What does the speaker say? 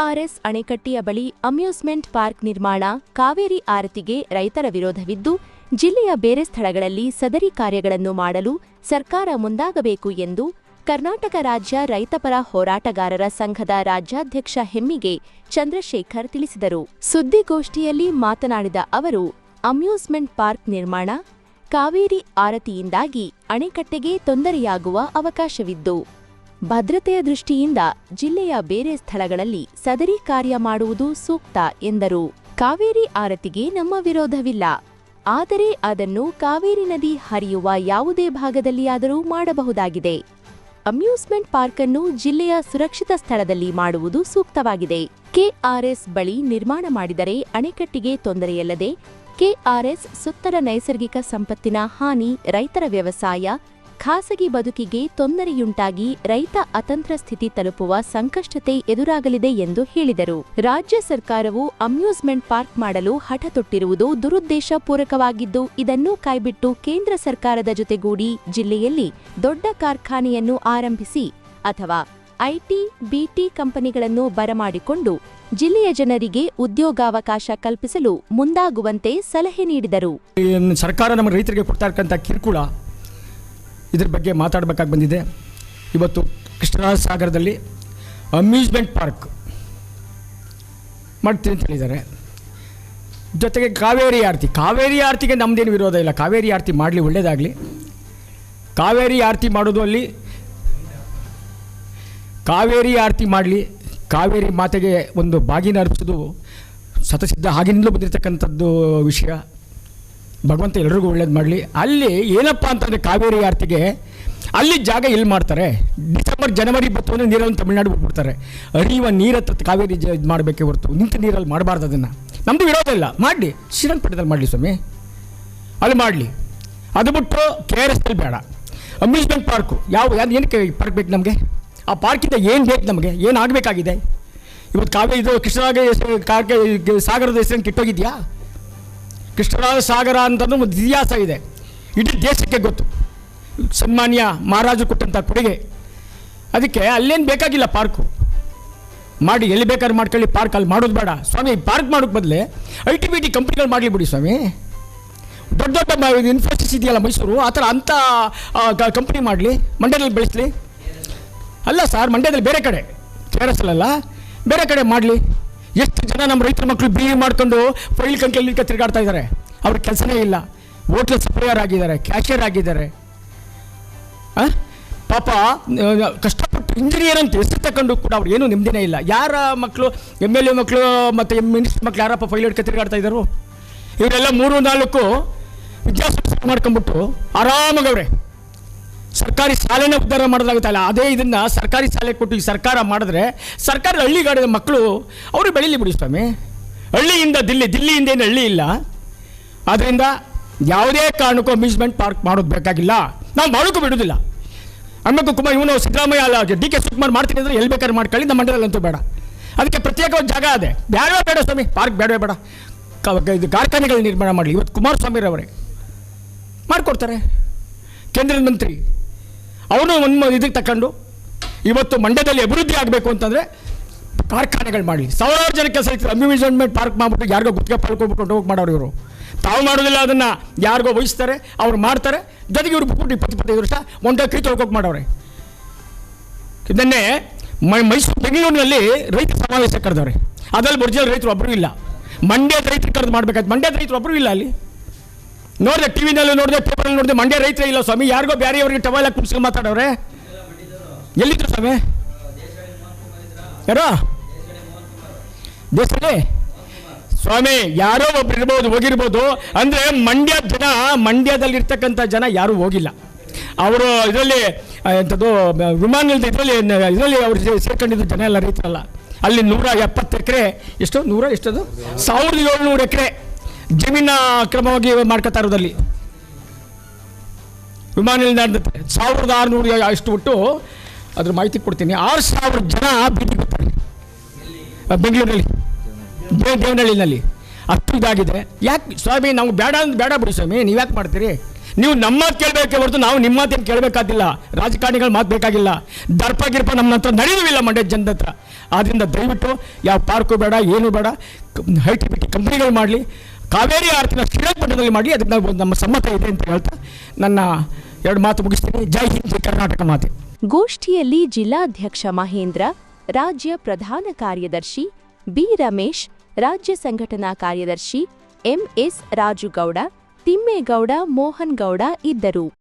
KRS ಅಣೆಕಟ್ಟೆಯ ಬಳಿ amusement park ನಿರ್ಮಾಣ, ಕಾವೇರಿ ಆರತಿಗೆ ರೈತರ ವಿರೋಧವಿದ್ದು, ಜಿಲ್ಲೆಯ ಬೇರೆ ಸ್ಥಳಗಳಲ್ಲಿ ಸದರಿ ಕಾರ್ಯಗಳನ್ನು ಮಾಡಲು ಸರ್ಕಾರ ಮುಂದಾಗಬೇಕು ಎಂದು ಕರ್ನಾಟಕ ರಾಜ್ಯ ರೈತಪರ ಹೋರಾಟಗಾರರ ಸಂಘದ ರಾಜ್ಯಾಧ್ಯಕ್ಷ ಹೆಮ್ಮಿಗೆ ಚಂದ್ರಶೇಖರ್ ತಿಳಿಸಿದರು. ಸುದ್ದಿಗೋಷ್ಠಿಯಲ್ಲಿ ಮಾತನಾಡಿದ ಅವರು, ಅಮ್ಯೂಸ್ಮೆಂಟ್ ಪಾರ್ಕ್ ನಿರ್ಮಾಣ ಕಾವೇರಿ ಆರತಿಯಿಂದಾಗಿ ಅಣೆಕಟ್ಟೆಗೆ ತೊಂದರೆಯಾಗುವ ಅವಕಾಶವಿದ್ದು ಭದ್ರತೆಯ ದೃಷ್ಟಿಯಿಂದ ಜಿಲ್ಲೆಯ ಬೇರೆ ಸ್ಥಳಗಳಲ್ಲಿ ಸದರಿ ಕಾರ್ಯ ಮಾಡುವುದು ಸೂಕ್ತ ಎಂದರು. ಕಾವೇರಿ ಆರತಿಗೆ ನಮ್ಮ ವಿರೋಧವಿಲ್ಲ. ಆದರೆ ಅದನ್ನು ಕಾವೇರಿ ನದಿ ಹರಿಯುವ ಯಾವುದೇ ಭಾಗದಲ್ಲಿಯಾದರೂ ಮಾಡಬಹುದಾಗಿದೆ. ಅಮ್ಯೂಸ್ಮೆಂಟ್ ಪಾರ್ಕ್ ಅನ್ನು ಜಿಲ್ಲೆಯ ಸುರಕ್ಷಿತ ಸ್ಥಳದಲ್ಲಿ ಮಾಡುವುದು ಸೂಕ್ತವಾಗಿದೆ. ಕೆಆರ್ಎಸ್ ಬಳಿ ನಿರ್ಮಾಣ ಮಾಡಿದರೆ ಅಣೆಕಟ್ಟಿಗೆ ತೊಂದರೆಯಲ್ಲದೆ, ಕೆಆರ್ಎಸ್ ಸುತ್ತರ ನೈಸರ್ಗಿಕ ಸಂಪತ್ತಿನ ಹಾನಿ ರೈತರ ವ್ಯವಸಾಯ ಖಾಸಗಿ ಬದುಕಿಗೆ ತೊಂದರೆಯುಂಟಾಗಿ ರೈತ ಅತಂತ್ರ ಸ್ಥಿತಿ ತಲುಪುವ ಸಂಕಷ್ಟತೆ ಎದುರಾಗಲಿದೆ ಎಂದು ಹೇಳಿದರು. ರಾಜ್ಯ ಸರ್ಕಾರವು ಅಮ್ಯೂಸ್ಮೆಂಟ್ ಪಾರ್ಕ್ ಮಾಡಲು ಹಠ ತೊಟ್ಟಿರುವುದು ದುರುದ್ದೇಶಪೂರ್ವಕವಾಗಿದ್ದು ಇದನ್ನು ಕೈಬಿಟ್ಟು ಕೇಂದ್ರ ಸರ್ಕಾರದ ಜೊತೆಗೂಡಿ ಜಿಲ್ಲೆಯಲ್ಲಿ ದೊಡ್ಡ ಕಾರ್ಖಾನೆಯನ್ನು ಆರಂಭಿಸಿ ಅಥವಾ ಐಟಿ, ಬಿಟಿ ಕಂಪನಿಗಳನ್ನು ಬರಮಾಡಿಕೊಂಡು ಜಿಲ್ಲೆಯ ಜನರಿಗೆ ಉದ್ಯೋಗಾವಕಾಶ ಕಲ್ಪಿಸಲು ಮುಂದಾಗುವಂತೆ ಸಲಹೆ ನೀಡಿದರು. ಸರ್ಕಾರ ನಮ್ಮ ರೈತರಿಗೆ ಕೊಡ್ತಾ ಇರ್ತಕ್ಕಂಥ ಕಿರುಕುಳ ಇದ್ರ ಬಗ್ಗೆ ಮಾತಾಡಬೇಕಾಗಿ ಬಂದಿದೆ. ಇವತ್ತು ಕೃಷ್ಣರಾಜ ಸಾಗರದಲ್ಲಿ ಅಮ್ಯೂಸ್ಮೆಂಟ್ ಪಾರ್ಕ್ ಮಾಡ್ತೀನಿ ಅಂತ ಹೇಳಿದ್ದಾರೆ. ಜೊತೆಗೆ ಕಾವೇರಿ ಆರತಿ, ಕಾವೇರಿ ಆರತಿಗೆ ನಮ್ಮದೇನು ವಿರೋಧ ಇಲ್ಲ. ಕಾವೇರಿ ಆರತಿ ಮಾಡಲಿ ಒಳ್ಳೆಯದಾಗಲಿ ಕಾವೇರಿ ಆರತಿ ಮಾಡೋದು ಅಲ್ಲಿ, ಕಾವೇರಿ ಆರತಿ ಮಾಡಲಿ, ಕಾವೇರಿ ಮಾತೆಗೆ ಒಂದು ಬಾಗಿನ ಅರ್ಪಿಸೋದು ಸತಸಿದ್ಧ ಆಗಿನಿಂದಲೂ ಬಂದಿರತಕ್ಕಂಥದ್ದು ವಿಷಯ. ಭಗವಂತ ಎಲ್ರಿಗೂ ಒಳ್ಳೇದು ಮಾಡಲಿ. ಅಲ್ಲಿ ಏನಪ್ಪ ಅಂತಂದರೆ ಕಾವೇರಿ ಆರತಿಗೆ ಅಲ್ಲಿ ಜಾಗ ಎಲ್ಲಿ ಮಾಡ್ತಾರೆ? ಡಿಸೆಂಬರ್, ಜನವರಿ ಬತ್ತು ಅಂದರೆ ನೀರಲ್ಲಿ ತಮಿಳ್ನಾಡು ಬಿಟ್ಬಿಡ್ತಾರೆ ಹರಿಯುವ ಹತ್ರ ಕಾವೇರಿ ಜ ಇದು ಮಾಡಬೇಕೇ ಹೊರತು. ನಿಂತ ನೀರಲ್ಲಿ ಮಾಡಬಾರ್ದು ಅದನ್ನು. ನಮ್ಮದು ಇರೋದಿಲ್ಲ ಮಾಡಲಿ. ಶ್ರೀರಂಗಪಟ್ಟಣದಲ್ಲಿ ಮಾಡಲಿ ಸ್ವಾಮಿ. ಅಲ್ಲಿ ಮಾಡಲಿ. ಅದು ಬಿಟ್ಟು ಕೆ ಆರ್ ಎಸ್ ಬೇಡ. Amusement park. ಯಾವ ಯಾವ ಏನಕ್ಕೆ ಪಾರ್ಕ್ ಬೇಕು ನಮಗೆ? ಆ ಪಾರ್ಕಿಂದ ಏನು ಬೇಕು ನಮಗೆ? ಏನು ಆಗಬೇಕಾಗಿದೆ? ಇವತ್ತು ಕಾವೇರಿ ಇದು ಕೃಷ್ಣರಾಗ ಸಾಗರದ ಹೆಸರನ್ನು ಕಿಟ್ಟೋಗಿದೆಯಾ ಕೃಷ್ಣರಾಜ ಸಾಗರ ಅಂತಲೂ ಒಂದು ಇತಿಹಾಸ ಇದೆ. ಇಡೀ ದೇಶಕ್ಕೆ ಗೊತ್ತು. ಸನ್ಮಾನ್ಯ ಮಹಾರಾಜರು ಕೊಟ್ಟಂಥ ಕೊಡುಗೆ. ಅದಕ್ಕೆ ಅಲ್ಲೇನು ಬೇಕಾಗಿಲ್ಲ ಪಾರ್ಕು ಮಾಡಿ ಎಲ್ಲಿ ಬೇಕಾದ್ರೆ ಮಾಡ್ಕೊಳ್ಳಿ ಪಾರ್ಕ್ ಅಲ್ಲಿ ಮಾಡೋದು ಬೇಡ. ಸ್ವಾಮಿ ಪಾರ್ಕ್ ಮಾಡೋಕ್ಕೆ ಬದಲೇ ಐ ಟಿ ಬಿ ಟಿ ಕಂಪ್ನಿಗಳು ಮಾಡಲಿ ಬಿಡಿ ಸ್ವಾಮಿ. ದೊಡ್ಡ ದೊಡ್ಡ ಇನ್ಫೋಸಿಸ್ ಇದೆಯಲ್ಲ ಮೈಸೂರು, ಆ ಥರ ಅಂಥ ಕಂಪ್ನಿ ಮಾಡಲಿ, ಮಂಡ್ಯದಲ್ಲಿ ಬೆಳೆಸಲಿ. ಅಲ್ಲ ಸರ್ ಮಂಡ್ಯದಲ್ಲಿ ಬೇರೆ ಕಡೆ ಕೆ ಅಲ್ಲ ಬೇರೆ ಕಡೆ ಮಾಡಲಿ. ಎಷ್ಟು ಜನ ನಮ್ಮ ರೈತರ ಮಕ್ಕಳು ಬಿ ಇ ಮಾಡ್ಕೊಂಡು ಫೈಲ್ ಕಂಕೆಲ್ಲಿ ತಿರುಗಾಡ್ತಾ ಇದ್ದಾರೆ? ಅವ್ರ ಕೆಲಸನೇ ಇಲ್ಲ. ಹೋಟ್ಲ್ ಸಪ್ಲೈಯರ್ ಆಗಿದ್ದಾರೆ ಕ್ಯಾಶಿಯರ್ ಆಗಿದ್ದಾರೆ? ಪಾಪ ಕಷ್ಟಪಟ್ಟು ಇಂಜಿನಿಯರ್ ಅಂತ ಹೆಸರು ತಗೊಂಡು ಕೂಡ ಅವ್ರು ಏನು ನೆಮ್ಮದಿನೇ ಇಲ್ಲ. ಯಾರ ಮಕ್ಕಳು ಎಂ ಎಲ್ ಎ ಮಕ್ಕಳು ಮತ್ತು ಎಂ ಮಿನಿಸ್ಟರ್ ಮಕ್ಕಳು ಯಾರಪ್ಪ ಫೈಲ್ ಹಿಡ್ಕೊ ತಿರುಗಾಡ್ತಾ ಇದ್ದರು? ಇವರೆಲ್ಲ ಮೂರು ನಾಲ್ಕು ವಿದ್ಯಾಸಂಸ್ಥೆ ಮಾಡ್ಕೊಂಬಿಟ್ಟು ಆರಾಮಾಗವ್ರೆ. ಸರ್ಕಾರಿ ಶಾಲೆನೇ ಉದ್ಧಾರ ಮಾಡೋದಾಗುತ್ತಲ್ಲ, ಅದೇ ಇದನ್ನು ಸರ್ಕಾರಿ ಶಾಲೆ ಕೊಟ್ಟು ಈ ಸರ್ಕಾರ ಮಾಡಿದ್ರೆ ಸರ್ಕಾರ ಹಳ್ಳಿಗಾಡಿದ ಮಕ್ಕಳು ಅವರು ಬೆಳೀಲಿ ಬಿಡಿ ಸ್ವಾಮಿ. ಹಳ್ಳಿಯಿಂದ ದಿಲ್ಲಿ, ದಿಲ್ಲಿಯಿಂದ ಏನು ಹಳ್ಳಿ ಇಲ್ಲ. ಆದ್ದರಿಂದ ಯಾವುದೇ ಕಾರಣಕ್ಕೂ ಅಮ್ಯೂಸ್ಮೆಂಟ್ ಪಾರ್ಕ್ ಮಾಡೋದು ಬೇಕಾಗಿಲ್ಲ. ನಾವು ಮಾಡೋಕ್ಕೂ ಬಿಡೋದಿಲ್ಲ. ಅಮ್ಮಕ್ಕೂ ಕುಮಾರ್ ಇವನು ಸಿದ್ದರಾಮಯ್ಯ ಅಲ್ಲ ಡಿ ಕೆ ಶಿವಕುಮಾರ್ ಮಾಡ್ತೀನಿ ಅಂದರೆ ಎಲ್ಲಿ ಬೇಕಾದ್ರೆ ಮಾಡ್ಕೊಳ್ಳಿ, ನಮ್ಮ ಮಂಡ್ಯದಲ್ಲಂತೂ ಬೇಡ. ಅದಕ್ಕೆ ಪ್ರತ್ಯೇಕವಾದ ಜಾಗ ಅದೇ. ಬೇಡವೇ ಬೇಡ ಸ್ವಾಮಿ, ಪಾರ್ಕ್ ಬೇಡವೇ ಬೇಡ. ಇದು ಕಾರ್ಖಾನೆಗಳು ನಿರ್ಮಾಣ ಮಾಡಲಿ. ಇವತ್ತು ಕುಮಾರಸ್ವಾಮಿರವರೇ ಮಾಡಿಕೊಡ್ತಾರೆ. ಕೇಂದ್ರ ಮಂತ್ರಿ ಅವನು ಒಂದು ಇದಕ್ಕೆ ತಗೊಂಡು ಇವತ್ತು ಮಂಡ್ಯದಲ್ಲಿ ಅಭಿವೃದ್ಧಿ ಆಗಬೇಕು ಅಂತಂದರೆ ಕಾರ್ಖಾನೆಗಳು ಮಾಡಲಿ. ಸಾವಿರಾರು ಜನ ಕೆಲಸ ಇರ್ತಾರೆ. ಅಮ್ಯೂಸ್ಮೆಂಟ್ ಪಾರ್ಕ್ ಮಾಡಿಬಿಟ್ಟು ಯಾರಿಗೋ ಗುತ್ತಿಗೆ ಪಡ್ಕೊಬಿಟ್ಟು ಹೋಗಿ ಮಾಡೋರು ಇವರು. ತಾವು ಮಾಡೋದಿಲ್ಲ ಅದನ್ನು ಯಾರಿಗೋ ವಹಿಸ್ತಾರೆ, ಅವ್ರು ಮಾಡ್ತಾರೆ. ಜೊತೆಗೆ ಇವರು ಬಿಟ್ಬಿಟ್ಟು ಇಪ್ಪತ್ತು, ಇಪ್ಪತ್ತೈದು ವರ್ಷ ಒಂದೇ ಕೈ ತೊಳ್ಕೊಕ್ಕೆ ಮಾಡೋರೆ. ಇದನ್ನೇ ಮೈ ಮೈಸೂರು, ಬೆಂಗಳೂರಿನಲ್ಲಿ ರೈತ ಸಮಾವೇಶ ಕರೆದವ್ರೆ ಅದ್ರಲ್ಲಿ ಒರಿಜಿನಲ್ ರೈತರು ಒಬ್ಬರು ಇಲ್ಲ. ಮಂಡ್ಯದ ರೈತರು ಕರೆದು ಮಾಡಬೇಕಾಯ್ತು. ಮಂಡ್ಯದ ರೈತರು ಒಬ್ಬರು ಇಲ್ಲ ಅಲ್ಲಿ. ನೋಡಿದೆ ಟಿ ವಿನಲ್ಲಿ ನೋಡಿದೆ ಪೇಪರಲ್ಲಿ ನೋಡಿದೆ, ಮಂಡ್ಯ ರೈತರೇ ಇಲ್ಲ ಸ್ವಾಮಿ, ಯಾರಿಗೋ ಬೇರೆಯವ್ರಿಗೆ ಟವಲ್ ಹಾಕಿ ಕುಡ್ಸ್ಕೊಂಡು ಮಾತಾಡೋರೆ ಎಲ್ಲಿದ್ರು ಸ್ವಾಮಿ? ಯಾರೋ? ದೇಶದಲ್ಲಿ? ಸ್ವಾಮಿ, ಯಾರೋ ಒಬ್ರು ಇರ್ಬೋದು, ಹೋಗಿರ್ಬೋದು. ಅಂದರೆ ಮಂಡ್ಯ ಜನ ಮಂಡ್ಯದಲ್ಲಿರ್ತಕ್ಕಂಥ ಜನ ಯಾರೂ ಹೋಗಿಲ್ಲ. ಅವರು ಇದರಲ್ಲಿ ಎಂಥದ್ದು, ವಿಮಾನ ಇದರಲ್ಲಿ ಇದರಲ್ಲಿ ಅವರು ಸೇರ್ಕೊಂಡಿದ್ದು ಜನ ಎಲ್ಲ ರೈತರಲ್ಲ. ಅಲ್ಲಿ ನೂರ ಎಪ್ಪತ್ತು ಎಕರೆ, ಎಷ್ಟು, ನೂರ ಎಷ್ಟದು? ಸಾವಿರದ ಏಳ್ನೂರು ಎಕರೆ. ಜಮೀನ ಕ್ರಮವಾಗಿ ಮಾಡ್ಕೋತಾ ಇರೋದಲ್ಲಿ ವಿಮಾನ ನಿಲ್ದಾಣದ ಸಾವಿರದ ಆರುನೂರು ಅಷ್ಟು ಒಟ್ಟು ಅದ್ರ ಮಾಹಿತಿ ಕೊಡ್ತೀನಿ. ಆರು ಸಾವಿರ ಜನ ಭೇಟಿ ಕೊಡ್ತಾರೆ. ಬೆಂಗಳೂರಲ್ಲಿ. ದೇವ್ ದೇವನಹಳ್ಳಿನಲ್ಲಿ. ಅಷ್ಟು ಇದಾಗಿದೆ. ಯಾಕೆ ಸ್ವಾಮಿ, ನಾವು ಬೇಡ ಅಂದ್ರೆ ಬೇಡ ಬಿಡಿ ಸ್ವಾಮಿ, ನೀವು ಯಾಕೆ ಮಾಡ್ತೀರಿ? ನೀವು ನಮ್ಮ ಮಾತು ಕೇಳಬೇಕೆ ಹೊರತು ನಾವು ನಿಮ್ಮ ಮಾತೇನು ಕೇಳಬೇಕಾದಿಲ್ಲ. ರಾಜಕಾರಣಿಗಳು ಮಾತು ಬೇಕಾಗಿಲ್ಲ. ದರ್ಪ ಗಿರ್ಪ ನಮ್ಮ ಹತ್ರ ನಡೆಯುವುದಿಲ್ಲ ಮಂಡ್ಯ ಜನದ ಹತ್ರ. ಆದ್ದರಿಂದ ದಯವಿಟ್ಟು, ಯಾವ ಪಾರ್ಕು ಬೇಡ, ಏನು ಬೇಡ ಹೈಟಿ ಬಿಟ್ಟು ಕಂಪ್ನಿಗಳು ಮಾಡಲಿ. ಕಾವೇರಿ ಆರತಿನ ಶ್ರೀರಂಗಪಟ್ಟಣದಲ್ಲಿ ಮಾಡಿ ಅದಕ್ಕೆ ನಾವು ನಮ್ಮ ಸಮ್ಮತ ಇದೆ ಅಂತ ಹೇಳ್ತಾ ನನ್ನ ಎರಡು ಮಾತು ಮುಗಿಸ್ತೀನಿ. ಜೈ ಹಿಂದ್ ಕರ್ನಾಟಕ ಮಾತೆ. ಗೋಷ್ಠಿಯಲ್ಲಿ ಜಿಲ್ಲಾಧ್ಯಕ್ಷ ಮಹೇಂದ್ರ, ರಾಜ್ಯ ಪ್ರಧಾನ ಕಾರ್ಯದರ್ಶಿ ಬಿ ರಮೇಶ್, ರಾಜ್ಯ ಸಂಘಟನಾ ಕಾರ್ಯದರ್ಶಿ ಎಂಎಸ್ ರಾಜುಗೌಡ, ತಿಮ್ಮೇಗೌಡ ಮೋಹನ್ ಗೌಡ ಇದ್ದರು.